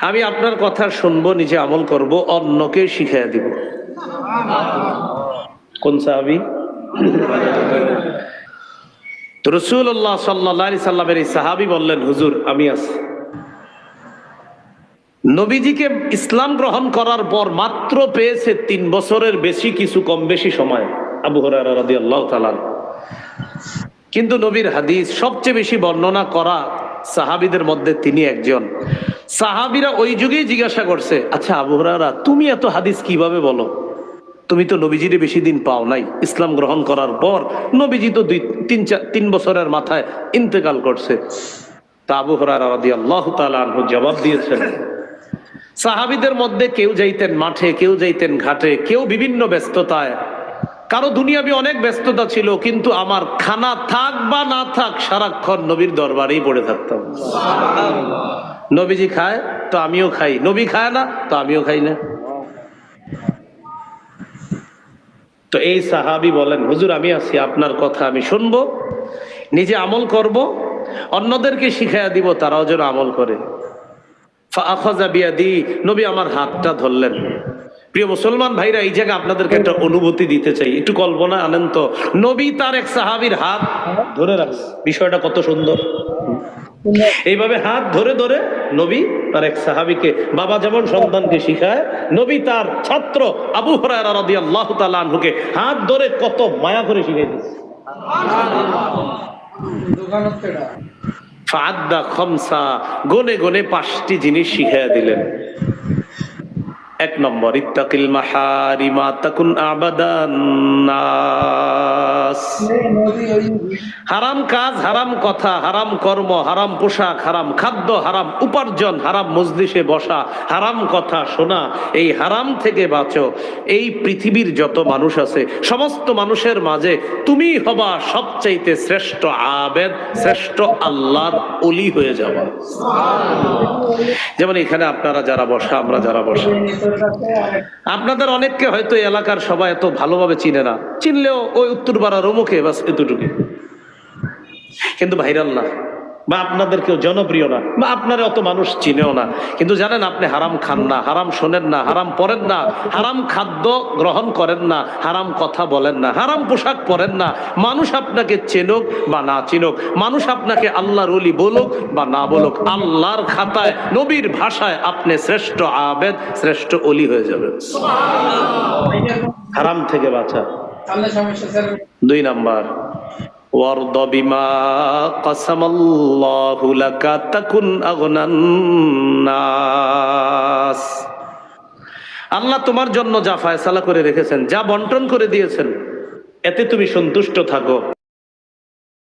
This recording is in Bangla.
আমি আপনার কথা শুনব, নিজে আমল করব, অন্যকে শিখাইয়া দিব। কোন সাহাবি? রসুল্লাহ সাল্লা সাল্লামের এই সাহাবি বললেন, হুজুর, আমি আছি। নবীজিকে ইসলাম গ্রহণ করার পর মাত্র পেয়েছে তিন বছরের বেশি কিছু কম বেশি সময়, আবু হরারা কিন্তু নবীর হাদিস সবচেয়ে বেশি বর্ণনা করা সাহাবিদের মধ্যে তিনি একজন। সাহাবিরা ওই যুগেই জিজ্ঞাসা করছে আচ্ছা আবহরারা তুমি এত হাদিস কীভাবে বলো? তুমি তো নবীজিরে বেশি দিন পাও নাই। ইসলাম গ্রহণ করার পর নবীজি তো দুই, তিন, চার, তিন বছরের মাথায় ইন্তেকাল করছে। তা আবু হরারা আনহু জবাব দিয়েছেন, সাহাবিদের মধ্যে কেউ যাইতেন মাঠে, কেউ যাইতেন ঘাটে, কেউ বিভিন্ন ব্যস্ততায়। কারও দুনিয়াবি অনেক ব্যস্ততা ছিল, কিন্তু আমার খানা থাক বা না থাক, সারাক্ষণ নবীর দরবারেই পড়ে থাকতাম। নবীজি খায়, তো আমিও খাই। নবী খায় না, তো আমিও খাই না। তো এই সাহাবি বলেন, হুজুর, আমি আছি, আপনার কথা আমি শুনব, নিজে আমল করব, অন্যদেরকে শিখাইয়া দিব, তারাও যেন আমল করে। নবী আমার হাতটা ধরলেন। প্রিয় মুসলমান ভাইরা, এই জায়গায় আপনাদেরকে একটা অনুভূতি দিতে চাই। একটু কল্পনা আনেন তো। নবী তার এক সাহাবীর হাত ধরে রাখছে। বিষয়টা কত সুন্দর। এইভাবে হাত ধরে ধরে নবী তার এক সাহাবীকে, বাবা যেমন সন্তানকে শিখায়, নবী তার ছাত্র আবু রাদিয়াল্লাহু তাআলা হাত ধরে কত মায়া করে শিখাই দিচ্ছে গনে গনে পাঁচটি জিনিস শিখাইয়া দিলেন এক নম্বর, ইত্তাকিল মাহারিমা, তাকুন আবাদান। হারাম কাজ, হারাম কথা, হারাম কর্ম, হারাম পোশাক, হারাম খাদ্য, হারাম উপার্জন, হারাম মজলিসে বসা, হারাম কথা শোনা, এই হারাম থেকে বাঁচো। এই পৃথিবীর যত মানুষ আছে, সমস্ত মানুষের মাঝে তুমি হবা সবচাইতে শ্রেষ্ঠ আবেদ, শ্রেষ্ঠ আল্লাহর অলি হয়ে যাওয়া। যেমন এখানে আপনারা যারা বসা, আমরা যারা বসা। আপনাদের অনেককে হয়তো এলাকার সবাই এত ভালোভাবে চিনে না। চিনলেও ওই উত্তর পাড়ার অমুখে বাস এতটুকু কিন্তু ভাইরাল না বা আপনাদের কেউ জনপ্রিয় না বা আপনার অত মানুষ চিনেও না কিন্তু জানেন আপনি হারাম খান না হারাম শোনেন না হারাম পরেন না হারাম খাদ্য গ্রহণ করেন না হারাম কথা বলেন না হারাম পোশাক পরেন না মানুষ আপনাকে চেনুক বা না চিনুক মানুষ আপনাকে আল্লাহর অলি বলুক বা না বলুক আল্লাহর খাতায় নবীর ভাষায় আপনি শ্রেষ্ঠ আবেদ শ্রেষ্ঠ অলি হয়ে যাবেন। হারাম থেকে বাঁচা। দুই নাম্বার আল্লাহ তোমার জন্য যা ফায়সালা করে রেখেছেন, যা বন্টন করে দিয়েছেন, এতে তুমি সন্তুষ্ট থাকো।